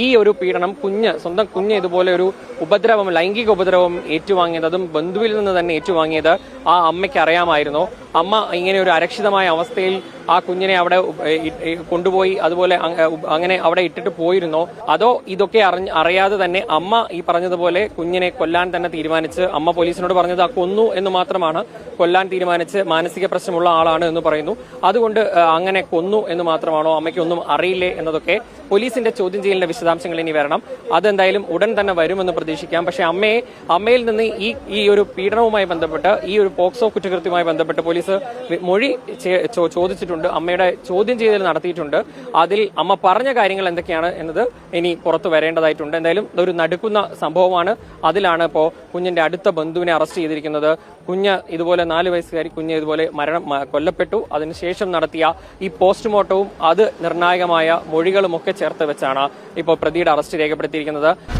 ഈ ഒരു പീഡനം കുഞ്ഞ് സ്വന്തം കുഞ്ഞ് ഇതുപോലെ ഒരു ഉപദ്രവം ലൈംഗിക ഉപദ്രവം ഏറ്റുവാങ്ങിയത് ബന്ധുവിൽ നിന്ന് തന്നെ ഏറ്റുവാങ്ങിയത് ആ അമ്മയ്ക്ക് അറിയാമായിരുന്നു. അമ്മ ഇങ്ങനെ ഒരു അരക്ഷിതമായ അവസ്ഥയിൽ ആ കുഞ്ഞിനെ അവിടെ കൊണ്ടുപോയി അതുപോലെ അങ്ങനെ അവിടെ ഇട്ടിട്ട് പോയിരുന്നോ? അതോ ഇതൊക്കെ അറിയാതെ തന്നെ അമ്മ ഈ പറഞ്ഞതുപോലെ കുഞ്ഞിനെ കൊല്ലാൻ തന്നെ തീരുമാനിച്ച് അമ്മ പോലീസിനോട് പറഞ്ഞത് ആ കൊന്നു എന്ന് മാത്രമാണ് കൊല്ലാൻ തീരുമാനിച്ച് മാനസിക പ്രശ്നമുള്ള ആളാണ് എന്ന് പറയുന്നു. അതുകൊണ്ട് അങ്ങനെ കൊന്നു എന്ന് മാത്രമാണോ അമ്മയ്ക്കൊന്നും അറിയില്ലേ എന്നതൊക്കെ പോലീസിന്റെ ചോദ്യം ചെയ്യലിന്റെ വിശദാംശങ്ങൾ ഇനി വരണം. അതെന്തായാലും ഉടൻ തന്നെ വരുമെന്ന് പ്രതീക്ഷിക്കാം. പക്ഷേ അമ്മയെ അമ്മയിൽ നിന്ന് ഈ ഈ ഒരു പീഡനവുമായി ബന്ധപ്പെട്ട് ഈ ഒരു പോക്സോ കുറ്റകൃത്യവുമായി ബന്ധപ്പെട്ട് പോലീസ് വി- മൊഴി ചോദിച്ചിട്ടുണ്ട് അമ്മയുടെ ചോദ്യം ചെയ്തൽ നടത്തിയിട്ടുണ്ട്. അതിൽ അമ്മ പറഞ്ഞ കാര്യങ്ങൾ എന്തൊക്കെയാണ് എന്നത് ഇനി പുറത്തു വരേണ്ടതായിട്ടുണ്ട്. എന്തായാലും ഇതൊരു നടുക്കുന്ന സംഭവമാണ്. അതിലാണ് ഇപ്പോൾ കുഞ്ഞിന്റെ അടുത്ത ബന്ധുവിനെ അറസ്റ്റ് ചെയ്തിരിക്കുന്നത്. കുഞ്ഞ് ഇതുപോലെ നാല് വയസ്സുകാരി കുഞ്ഞ് ഇതുപോലെ മരണം കൊല്ലപ്പെട്ടു. അതിനുശേഷം നടത്തിയ ഈ പോസ്റ്റ്മോർട്ടവും അത് നിർണായകമായ മൊഴികളുമൊക്കെ ചേർത്ത് വെച്ചാണ് ഇപ്പോൾ പ്രതിയുടെ അറസ്റ്റ് രേഖപ്പെടുത്തിയിരിക്കുന്നത്.